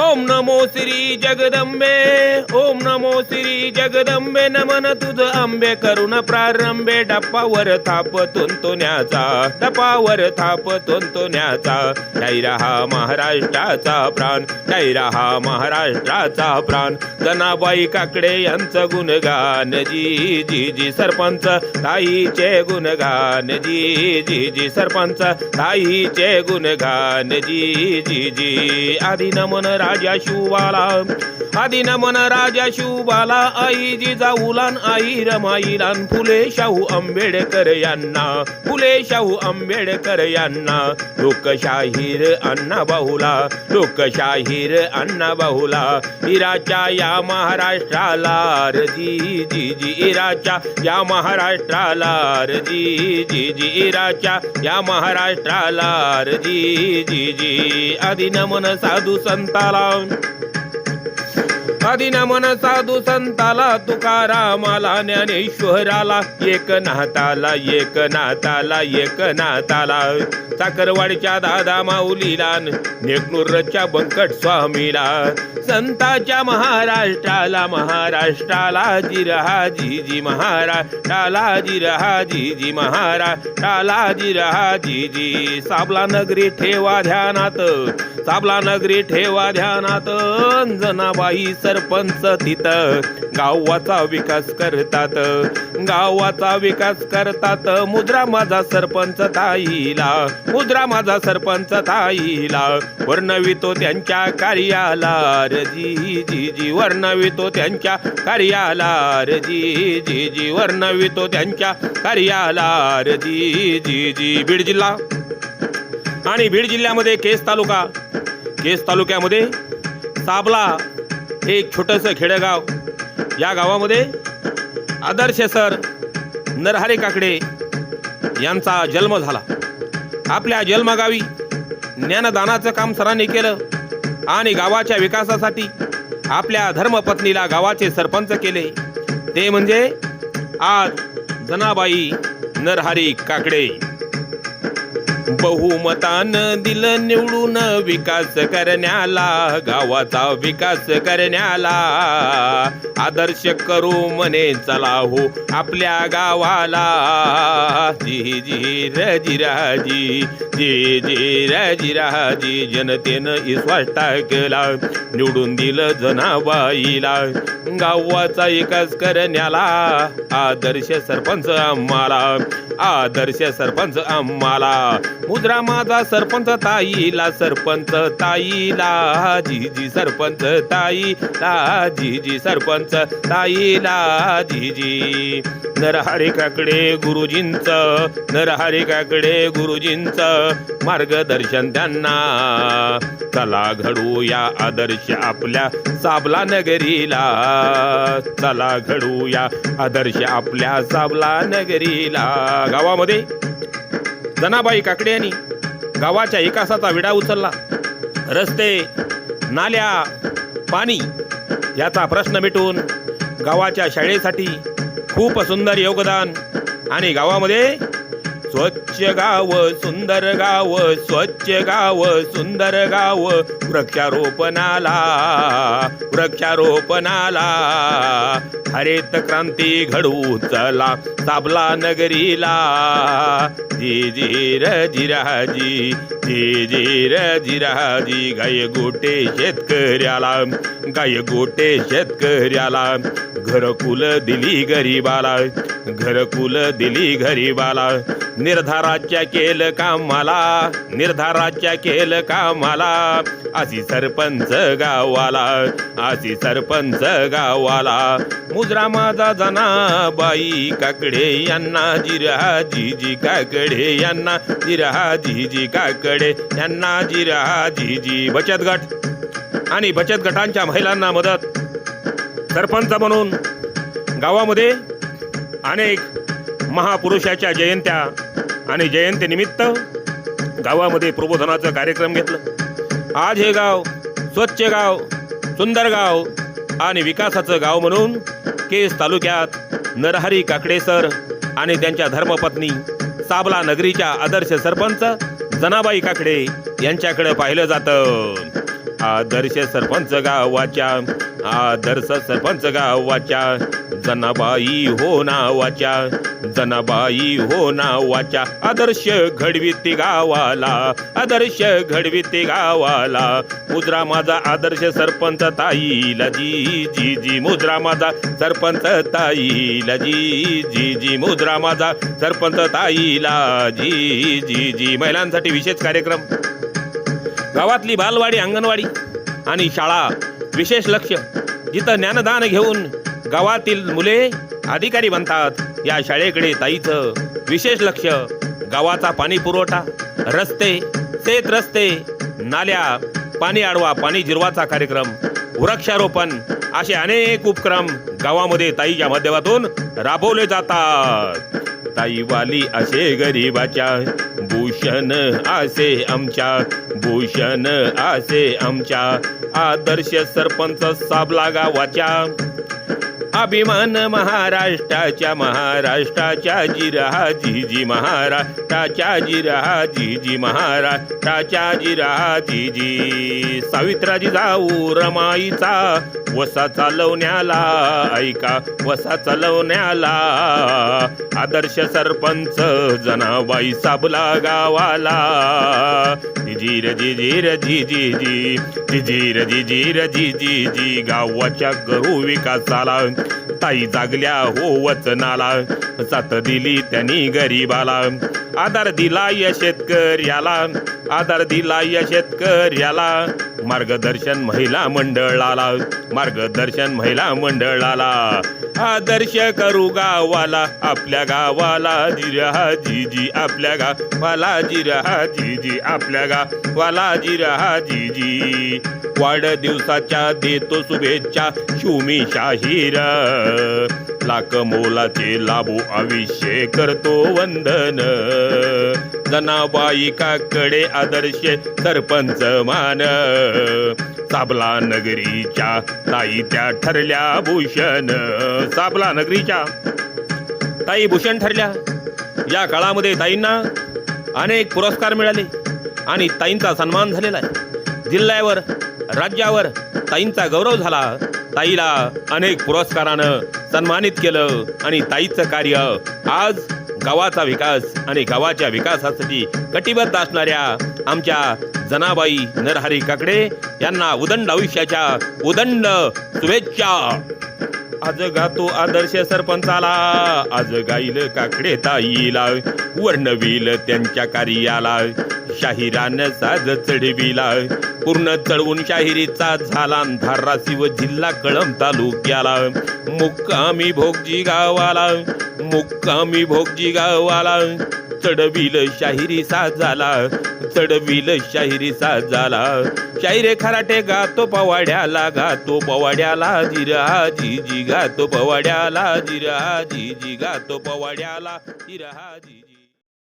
ओम नमो श्री जगदंबे ओम नमो श्री जगदंबे नमन तुझ आंबे करुण प्रारंभे डप्पावर थाप तुंतुण्याचा डपावर थाप तुंतुण्याचा जय रहा महाराष्ट्राचा प्राण जय रहा महाराष्ट्राचा प्राण. जनाबाई काकडे यांचं गुणगान जी जी जी सरपंच ताईचे गुणगान जी जी जी सरपंच ताईचे गुणगान जी जी जी आधी नमन राजा शिवबाला आधी नमन राजा शिवबाला आई जिजाऊलान आई रमाईलान. फुले शाहू आंबेडकर यांना फुले शाहू आंबेडकर यांना. लोकशाहीर अण्णा बाहुला लोकशाहीर अण्णा बाहुला. इराच्या या महाराष्ट्राला रजी जी जी इराच्या या महाराष्ट्राला रजी जी जी इराच्या या महाराष्ट्राला रजी जी जी. आधी नमन साधू संताला आधी मन साधू संताला तुकारामाला ज्ञानेश्वराला एक नाताला एक नाताला एक नाताला साखरवाडीच्या दादा माऊलीला नेकनूरच्या बंकट स्वामीला. संताच्या महाराष्ट्राला महाराष्ट्राला जिरहा जी महाराष्ट्राला जिरहा जी महाराष्ट्राला जिरहा जी साबला नगरी ठेवा ध्यानात. साबला नगरी ठेवा ध्यानात. जनाबाई सरपंच तिथं. गावाचा विकास करतात. गावाचा विकास करतात. मुद्रा माझा सरपंच ताईला. मुद्रा माझा सरपंच ताईला. वर्णवितो त्यांच्या कार्याला. रजी जी जी वर्णवितो त्यांच्या कार्याला. रजी जी जी वर्णवितो त्यांच्या कार्याला. रजी जी जी बीड जिल्हा. आणि बीड जिल्ह्यामध्ये केस तालुका. केस तालुक्यामध्ये साबला हे एक छोटंसं खेडेगाव या गावामध्ये आदर्श सर नरहरे काकडे यांचा जन्म झाला. आपल्या जन्मगावी ज्ञानदानाचं काम सरांनी केलं आणि गावाच्या विकासासाठी आपल्या धर्मपत्नीला गावाचे सरपंच केले. ते म्हणजे आज जनाबाई नरहरी काकडे. बहुमतान दिलं निवडून विकास करण्याला गावाचा विकास करण्याला. आदर्श करू म्हणे चला हो आपल्या गावाला. जी जी रजी राजी. जी जी रजी राजी. जनतेनं विश्वास टाकला निवडून दिलं जनाबाईला. गावाचा विकास करण्याला आदर्श सरपंच आम्हाला आदर्श सरपंच आम्हाला. मुद्रा माझा सरपंच ताईला सरपंच ताईला जीजी सरपंच ताईला जीजी सरपंच ताईला जीजी. जी काकडे गुरुजींच काकडे गुरुजींचं मार्गदर्शन त्यांना. चला घडू या आदर्श आपल्या साबला नगरीला. चला घडू या आदर्श आपल्या साबला नगरीला. गावामध्ये जनाबाई काकडे यांनी गावाच्या विकासाचा विडा उचलला. रस्ते नाल्या पाणी याचा प्रश्न मिटून गावाच्या शाळेसाठी खूप सुंदर योगदान आणि गावामध्ये स्वच्छ गाव सुंदर गाव स्वच्छ गाव सुंदर गाव वृक्षारोपणाला वृक्षारोपणाला. हरित क्रांती घडू चला साबला नगरीला. जी जी जिराजी जी जी जिराजी गाय गोटे शेतकऱ्याला गाय गोटे शेतकऱ्याला. घरकुल दिली गरीबाला घरकुल दिली गरीबाला. निर्धाराच्या केलं कामाला निर्धाराच्या केलं कामाला. आशी सरपंच गावाला आशी सरपंच गावाला. मुजरा माझा जना बाई काकडे यांना जिरहा जीजी काकडे यांना जिरहा जीजी काकडे यांना जिरहा जीजी बचत गट. आणि बचत गटांच्या महिलांना मदत. सरपंच म्हणून गावामध्ये अनेक महापुरुषाच्या जयंत्या आणि जयंतीनिमित्त गावामध्ये प्रबोधनाचं कार्यक्रम घेतलं. आज हे गाव स्वच्छ गाव सुंदर गाव आणि विकासाचं गाव म्हणून केस तालुक्यात नरहरी काकडे सर आणि त्यांच्या धर्मपत्नी साबला नगरीच्या आदर्श सरपंच जनाबाई काकडे यांच्याकडे पाहिलं जातं. आदर्श सरपंच गावाच्या आदर्श सरपंच गावाच्या जनाबाई हो नावाच्या जनाबाई हो नावाच्या आदर्श घडविती गावाला आदर्श घडविती गावाला. मुद्रा माझा आदर्श सरपंच ताई लजी जी जी मुद्रा माझा सरपंच ताई लजी जी जी मुद्रा माझा सरपंच ताईला जी जी जी महिलांसाठी विशेष कार्यक्रम. गावातली बालवाडी अंगणवाडी आणि शाळा विशेष लक्ष. जिथं ज्ञानदान घेऊन गावातील मुले अधिकारी बनतात. या शाळेकडे ताईचं विशेष लक्ष. गावाचा पाणी पुरवठा रस्ते शेत रस्ते नाल्या पाणी आडवा पाणी जिरवाचा कार्यक्रम वृक्षारोपण असे अनेक उपक्रम गावामध्ये ताईच्या माध्यमातून राबवले जातात. ताईवाली असे गरीबाच्या. भूषण असे आमच्या भूषण असे आमच्या. आदर्श सरपंच साबला गावाच्या. अभिमान महाराष्ट्राच्या महाराष्ट्राच्या जिरहा झिजी महाराष्ट्राच्या जिरहा झिजी महाराष्ट्राच्या जिरहा जी सावित्राजी जाऊ रमाईचा वसा चालवण्याला ऐका वसा चालवण्याला. आदर्श सरपंच जनाबाई साबला गावाला. जिजीर जिजीर जिजी जी जी जिजीर जिजीर जिजी जी जी गावाच्या करू विकासाला. ताई जागल्या हो वचनाला. साथ दिली त्यांनी गरीबाला. आधार दिला या शेतकऱ्याला. आधार दिला या शेतकऱ्याला. मार्गदर्शन महिला मंडळाला. मार्गदर्शन महिला मंडळाला. आदर्श करू गावाला आपल्या गावाला जिरहा जीजी आपल्या गावाला जिरहा जीजी आपल्या गावाला जिरहा जीजी वाढदिवसाच्या देतो शुभेच्छा शुमी शाहीर. लाख मोलाचे लाभू आविष्य करतो वंदन. जनाबाई काकडे आदर्श सरपंच मान. साबला नगरीच्या ताई त्या ठरल्या भूषण. साबला नगरीच्या ताई भूषण ठरल्या. या काळामध्ये ताईंना अनेक पुरस्कार मिळाले आणि ताईंचा सन्मान झालेला आहे. जिल्ह्यावर राज्यावर ताईंचा गौरव झाला. ताईला अनेक पुरस्कारानं सन्मानित केलं आणि ताईचं कार्य आज गावाचा विकास आणि गावाच्या विकासासाठी कटिबद्ध असणाऱ्या आमच्या जनाबाई नरहरी काकडे यांना उदंड आयुष्याच्या उदंड शुभेच्छा. आज गातो आदर्श सरपंचाला आज गाईल काकडे ताईला वर्णवील त्यांच्या कार्याला शाहिरानं साज चढविला. पूर्ण चळवून शाहिरीचा झाला धाराशिव जिल्हा कळम तालुक्याला. मुक्कामी भोगजी गावाला. मुक्कामी भोगजी गावाला. चढविल शाहिरी झाला. चढविल शाहिरी झाला. शाहिरे खराटे गातो पवाड्याला गातो पवाड्याला जिरा जी जी गातो पवाड्याला जिरा जी जी गातो पवाड्याला जिरा जी